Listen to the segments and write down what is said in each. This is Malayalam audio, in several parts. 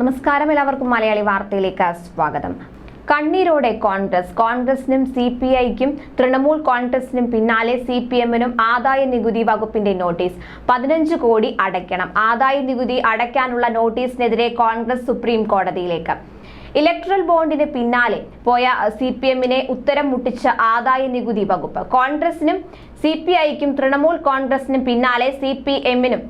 നമസ്കാരം എല്ലാവർക്കും മലയാളി വാർത്തയിലേക്ക് സ്വാഗതം. കണ്ണീരോടെ കോൺഗ്രസ്. കോൺഗ്രസിനും സി പി ഐക്കും തൃണമൂൽ കോൺഗ്രസിനും പിന്നാലെ സി പി എമ്മിനും ആദായ നികുതി വകുപ്പിന്റെ നോട്ടീസ്. പതിനഞ്ച് കോടി അടയ്ക്കണം. ആദായ നികുതി അടയ്ക്കാനുള്ള നോട്ടീസിനെതിരെ കോൺഗ്രസ് സുപ്രീം കോടതിയിലേക്ക്. ഇലക്ട്രൽ ബോണ്ടിന് പിന്നാലെ പോയ സി പി എമ്മിനെ ഉത്തരം മുട്ടിച്ച ആദായ നികുതി വകുപ്പ്. കോൺഗ്രസിനും സി പി ഐക്കും തൃണമൂൽ കോൺഗ്രസിനും പിന്നാലെ സി പി എമ്മിനും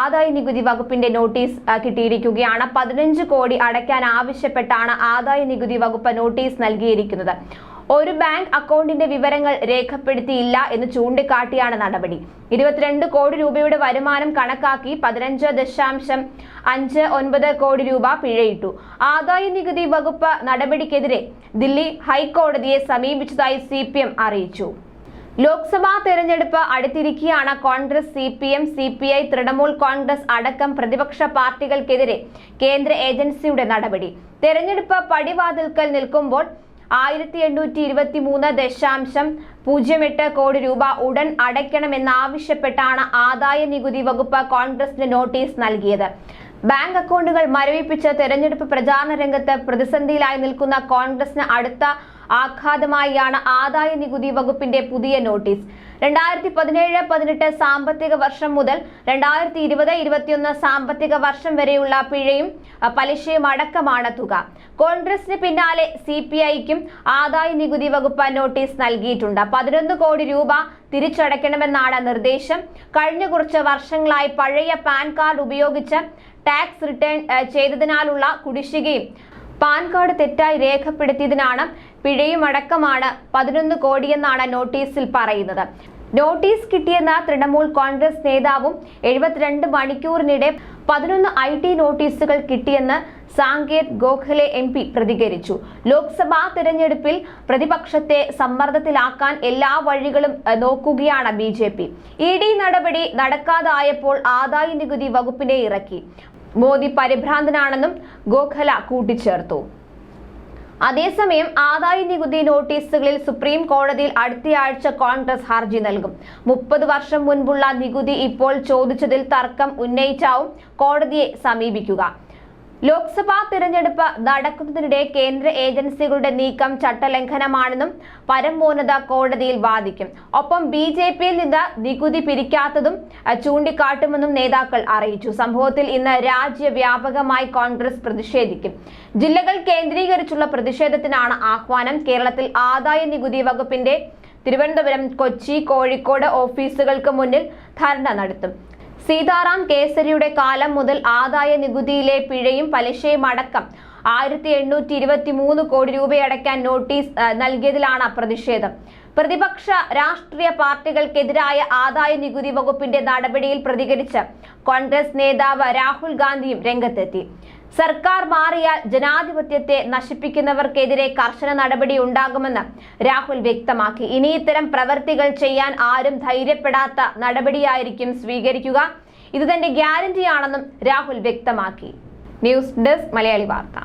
ആദായ നികുതി വകുപ്പിന്റെ നോട്ടീസ് കിട്ടിയിരിക്കുകയാണ്. പതിനഞ്ച് കോടി അടയ്ക്കാൻ ആവശ്യപ്പെട്ടാണ് ആദായ നികുതി വകുപ്പ് നോട്ടീസ് നൽകിയിരിക്കുന്നത്. ഒരു ബാങ്ക് അക്കൗണ്ടിന്റെ വിവരങ്ങൾ രേഖപ്പെടുത്തിയില്ല എന്ന് ചൂണ്ടിക്കാട്ടിയാണ് നടപടി. ഇരുപത്തിരണ്ട് കോടി രൂപയുടെ വരുമാനം കണക്കാക്കി പതിനഞ്ച് ദശാംശം അഞ്ച് ഒൻപത് കോടി രൂപ പിഴയിട്ടു. ആദായ നികുതി വകുപ്പ് നടപടിക്കെതിരെ ദില്ലി ഹൈക്കോടതിയെ സമീപിച്ചതായി സി അറിയിച്ചു. ലോക്സഭാ തെരഞ്ഞെടുപ്പ് അടുത്തിരിക്കുകയാണ് Congress C P M C P I Trinamool Congress അടക്കം പ്രതിപക്ഷ പാർട്ടികൾക്കെതിരെ കേന്ദ്ര ഏജൻസിയുടെ നടപടി. തെരഞ്ഞെടുപ്പ് പടിവാതിൽക്കൽ നിൽക്കുമ്പോൾ ആയിരത്തി എണ്ണൂറ്റി ഇരുപത്തി മൂന്ന് ദശാംശം പൂജ്യം എട്ട് കോടി രൂപ ഉടൻ അടയ്ക്കണമെന്നാവശ്യപ്പെട്ടാണ് ആദായ നികുതി വകുപ്പ് കോൺഗ്രസിന് നോട്ടീസ് നൽകിയത്. ബാങ്ക് അക്കൗണ്ടുകൾ മരവിപ്പിച്ച് തെരഞ്ഞെടുപ്പ് പ്രചാരണ രംഗത്ത് പ്രതിസന്ധിയിലായി നിൽക്കുന്ന കോൺഗ്രസിന് അടുത്ത ആഘാതമായാണ് ആദായ നികുതി വകുപ്പിന്റെ പുതിയ നോട്ടീസ്. രണ്ടായിരത്തി പതിനേഴ് പതിനെട്ട് സാമ്പത്തിക വർഷം മുതൽ രണ്ടായിരത്തി ഇരുപത് ഇരുപത്തിയൊന്ന് സാമ്പത്തിക വർഷം വരെയുള്ള പിഴയും പലിശയും അടക്കമാണ് തുക. കോൺഗ്രസിന് പിന്നാലെ സി പി ഐക്കും ആദായ നികുതി വകുപ്പ് നോട്ടീസ് നൽകിയിട്ടുണ്ട്. പതിനൊന്ന് കോടി രൂപ തിരിച്ചടയ്ക്കണമെന്നാണ് നിർദ്ദേശം. കഴിഞ്ഞ കുറച്ച് വർഷങ്ങളായി പഴയ പാൻ കാർഡ് ഉപയോഗിച്ച് ടാക്സ് റിട്ടേൺ ചെയ്തതിനാലുള്ള കുടിശ്ശികയും പാൻ കാർഡ് തെറ്റായി രേഖപ്പെടുത്തിയതിനാണ് പിഴയും അടക്കമാണ് പതിനൊന്ന് കോടിയെന്നാണ് നോട്ടീസിൽ പറയുന്നത്. നോട്ടീസ് കിട്ടിയെന്ന തൃണമൂൽ കോൺഗ്രസ് നേതാവും എഴുപത്തിരണ്ട് മണിക്കൂറിനിടെ പതിനൊന്ന് ഐ ടി നോട്ടീസുകൾ കിട്ടിയെന്ന് സാങ്കേത് ഗോഖലെ എം പി പ്രതികരിച്ചു. ലോക്സഭാ തിരഞ്ഞെടുപ്പിൽ പ്രതിപക്ഷത്തെ സമ്മർദ്ദത്തിലാക്കാൻ എല്ലാ വഴികളും നോക്കുകയാണ് B J P. E D നടപടി നടക്കാതായപ്പോൾ ആദായ നികുതി വകുപ്പിനെ ഇറക്കി. മോദി പരിഭ്രാന്തനാണെന്നും ഗോഖല കൂട്ടിച്ചേർത്തു. അതേസമയം ആദായ നികുതി നോട്ടീസുകളിൽ സുപ്രീം കോടതിയിൽ അടുത്തയാഴ്ച കോൺഗ്രസ് ഹർജി നൽകും. മുപ്പത് വർഷം മുൻപുള്ള നികുതി ഇപ്പോൾ ചോദിച്ചതിൽ തർക്കം ഉന്നയിച്ചാവും കോടതിയെ സമീപിക്കുക. ലോക്സഭാ തിരഞ്ഞെടുപ്പ് നടക്കുന്നതിനിടെ കേന്ദ്ര ഏജൻസികളുടെ നീക്കം ചട്ടലംഘനമാണെന്നും പരമോന്നത കോടതിയിൽ വാദിക്കും. ഒപ്പം ബി ജെ പിയിൽ നിന്ന് നികുതി പിരിക്കാത്തതും ചൂണ്ടിക്കാട്ടുമെന്നും നേതാക്കൾ അറിയിച്ചു. സംഭവത്തിൽ ഇന്ന് രാജ്യവ്യാപകമായി കോൺഗ്രസ് പ്രതിഷേധിക്കും. ജില്ലകൾ കേന്ദ്രീകരിച്ചുള്ള പ്രതിഷേധത്തിനാണ് ആഹ്വാനം. കേരളത്തിൽ ആദായ നികുതി വകുപ്പിന്റെ തിരുവനന്തപുരം കൊച്ചി കോഴിക്കോട് ഓഫീസുകൾക്ക് മുന്നിൽ ധർണ നടത്തും. സീതാറാം കേസരിയുടെ കാലം മുതൽ ആദായ നികുതിയിലെ പിഴയും പലിശയും അടക്കം ആയിരത്തി എണ്ണൂറ്റി ഇരുപത്തി മൂന്ന് കോടി രൂപയടയ്ക്കാൻ നോട്ടീസ് നൽകിയതിലാണ് പ്രതിഷേധം. പ്രതിപക്ഷ രാഷ്ട്രീയ പാർട്ടികൾക്കെതിരായ ആദായ നികുതി വകുപ്പിന്റെ നടപടിയിൽ പ്രതികരിച്ച് കോൺഗ്രസ് നേതാവ് രാഹുൽ ഗാന്ധിയും രംഗത്തെത്തി. സർക്കാർ മാറിയാൽ ജനാധിപത്യത്തെ നശിപ്പിക്കുന്നവർക്കെതിരെ കർശന നടപടി ഉണ്ടാകുമെന്ന് രാഹുൽ വ്യക്തമാക്കി. ഇനി ഇത്തരം പ്രവൃത്തികൾ ചെയ്യാൻ ആരും ധൈര്യപ്പെടാത്ത നടപടിയായിരിക്കും സ്വീകരിക്കുക. ഇത് തന്റെ ഗ്യാരണ്ടിയാണെന്നും രാഹുൽ വ്യക്തമാക്കി. ന്യൂസ് ഡെസ്ക് മലയാളി വാർത്ത.